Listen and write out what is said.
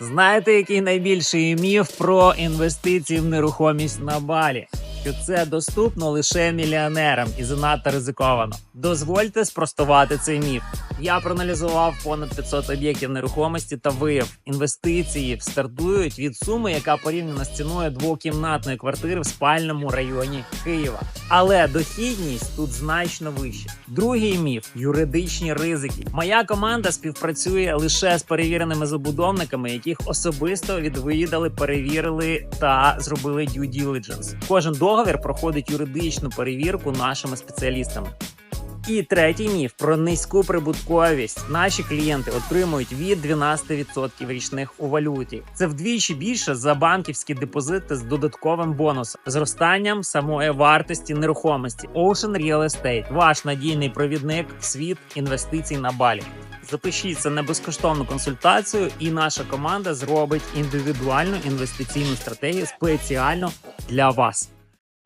Знаєте, який найбільший міф про інвестиції в нерухомість на балі? Що це доступно лише мільйонерам і занадто ризиковано. Дозвольте спростувати цей міф. Я проаналізував понад 500 об'єктів нерухомості та виявив, інвестиції стартують від суми, яка порівняно з ціною двокімнатної квартири в спальному районі Києва. Але дохідність тут значно вища. Другий міф юридичні ризики. Моя команда співпрацює лише з перевіреними забудовниками, яких особисто відвідали, перевірили та зробили due diligence. Кожен договір проходить юридичну перевірку нашими спеціалістами. І третій міф про низьку прибутковість. Наші клієнти отримують від 12% річних у валюті. Це вдвічі більше за банківські депозити з додатковим бонусом, зростанням самої вартості нерухомості. Ocean Real Estate – ваш надійний провідник в світ інвестицій на балі. Запишіться на безкоштовну консультацію, і наша команда зробить індивідуальну інвестиційну стратегію спеціально для вас.